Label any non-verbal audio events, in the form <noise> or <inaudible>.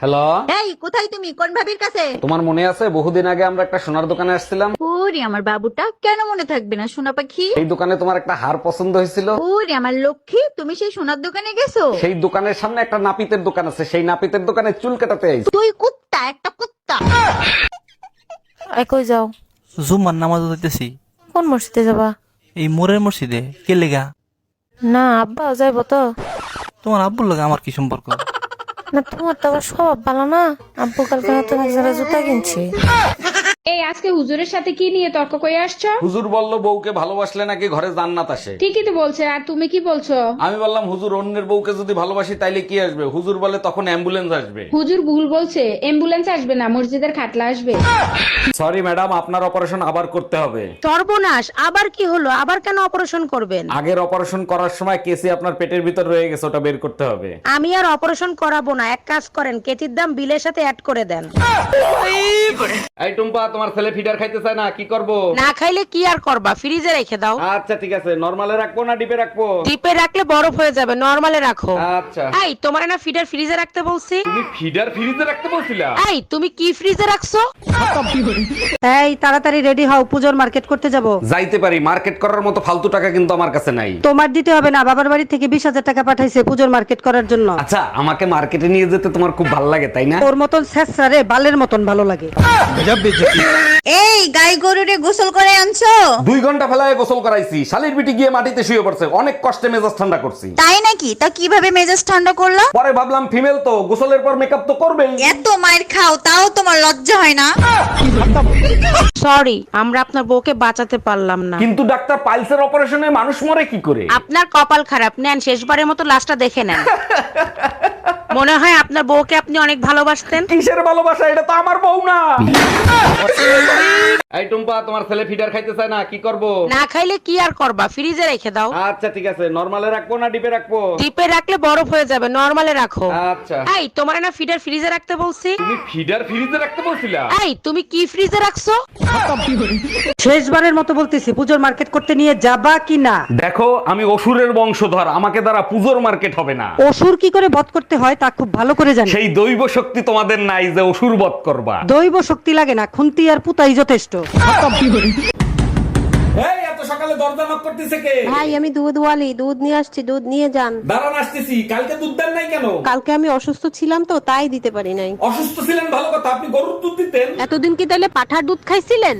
Hello এই কোথায় তুমি? কোন ভাবির কাছে? তোমার মনে আছে? বহুদিন আগে আমরা একটা সোনার দোকানে আসছিলাম। ওরে আমার বাবুটা কেন মনে থাকবে না সোনা পাখি? এই দোকানে তোমার একটা হার পছন্দ হয়েছিল। ওরে আমার লক্ষ্মী তুমি সেই সোনার দোকানে গেছো? সেই দোকানের সামনে একটা নাপিতের দোকান আছে। সেই নাপিতের দোকানে চুল কাটাতে আইছি। তুই কুত্তা একটা কুত্তা। কই যাও? জুম্মার নামাজ দিতেছি কোন মসজিদে যাবা? এই মোরের মসজিদে। কে লেগা? না আব্বা যাইব তো। তোমার আব্বুর লগে আমার কি সম্পর্ক? না তোমার তো আবার স্বভাব ভালো না। আব্বু কালকে এক জোড়া জুতা কিনছে। এই আজকে হুজুরের সাথে কি নিয়ে তর্ক করে আসছো? হুজুর বলল বউকে ভালোবাসলে নাকি ঘরে জান্নাত আসে? ঠিকই তো বলছে আর তুমি কি বলছো? আমি বললাম হুজুর অন্যের বউকে যদি ভালোবাসি তাইলে কি আসবে? হুজুর বলে তখন অ্যাম্বুলেন্স আসবে। হুজুর ভুল বলছে অ্যাম্বুলেন্স আসবে না মসজিদের খাটলা আসবে। সরি ম্যাডাম আপনার অপারেশন আবার করতে হবে। সর্বনাশ আবার কি হলো? আবার কেন অপারেশন করবেন? আগের অপারেশন করার সময় কেসি আপনার পেটের ভিতর রয়ে গেছে ওটা বের করতে হবে। আমি আর অপারেশন করাবো না এক কাজ করেন কেচির দাম বিলের সাথে অ্যাড করে দেন। এই টুম্পা তোমার ছেলে ফিডার খাইতে চায় না কি করব? না খাইলে কি আর করবা? ফ্রিজে রেখে দাও। আচ্ছা ঠিক আছে। নরমালে রাখব না ডিপে রাখব? ডিপে রাখলে বরফ হয়ে যাবে নরমালে রাখো। আচ্ছা। এই তোমার না ফিডার ফ্রিজে রাখতে বলছি? তুমি ফিডার ফ্রিজে রাখতে বলছিলা? এই তুমি কি ফ্রিজে রাখছো? এই তাড়াতাড়ি রেডি হও পুজোর মার্কেট করতে যাব। যাইতে পারি মার্কেট করার মতো ফালতু টাকা কিন্তু আমার কাছে নাই। তোমার দিতে হবে না বাবার বাড়ি থেকে বিশ হাজার টাকা পাঠাইছে পুজোর মার্কেট করার জন্য। আচ্ছা আমাকে মার্কেটে নিয়ে যেতে তোমার খুব ভালো লাগে তাই না? ওর মতন শেষরা রে বালের মতন ভালো লাগে। এই গাই গরুরে গোসল করে আনছো? দুই ঘণ্টা ফেলায় গোসল করাইছি শালির বিটি গিয়ে মাটিতে শুয়ে পড়ছে অনেক কষ্টে মেজাজ ঠান্ডা করছি। তাই নাকি? তা কীভাবে মেজাজ ঠান্ডা করল? পরে ভাবলাম ফিমেল তো গোসলের পর মেকআপ তো করবেই। এত মায়ের খাও তাও তোমার লজ্জা হয় না? সরি আমরা আপনার বউকে বাঁচাতে পারলাম না। কিন্তু ডাক্তার পাইলসের অপারেশনে মানুষ মরে কি করে? আপনার কপাল খারাপ নেন শেষবারের মতো লাশটা দেখে নেন। <laughs> মনে হয় আপনার বউকে আপনি অনেক ভালোবাসতেন। কিসের ভালোবাসা? এটা তো আমার বউ না। এই টুম্পা তোমার ছেলে ফিডার খাইতে চায় না কি করব? না খাইলে কি আর করবা? ফ্রিজে রেখে দাও। আচ্ছা ঠিক আছে। নরমালে রাখব না ডিপে রাখব? ডিপে রাখলে বরফ হয়ে যাবে নরমালে রাখো। আচ্ছা। এই তোমার না ফিডার ফ্রিজে রাখতে বলছি? তুমি ফিডার ফ্রিজে রাখতে বলছিলা? এই তুমি কি ফ্রিজে রাখছো? শেষবারের মতো বলতেছি পুজোর মার্কেট করতে নিয়ে যাবা কি না? দেখো আমি অসুরের বংশধর আমাকে দ্বারা পুজোর মার্কেট হবে না। অসুর কি করে বধ করতে হয় তা খুব ভালো করে জানি। সেই দৈব শক্তি তোমাদের নাই যে অসুর বধ করবা। দৈব শক্তি লাগে না খুন্তি আর পুতাই যথেষ্ট। এই এত সকালে দরজা নক করতেছে কে? ভাই আমি দুধ ওয়ালি দুধ নিয়ে আসছি দুধ নিয়ে যান। দাঁড়ান আসতেছি। কালকে দুধ দেন নাই কেন? কালকে আমি অসুস্থ ছিলাম তো তাই দিতে পারি নাই। অসুস্থ ছিলেন ভালো কথা। আপনি গরুর দুধ দিতেন। এতদিন কি তাহলে পাঠার দুধ খাইছিলেন?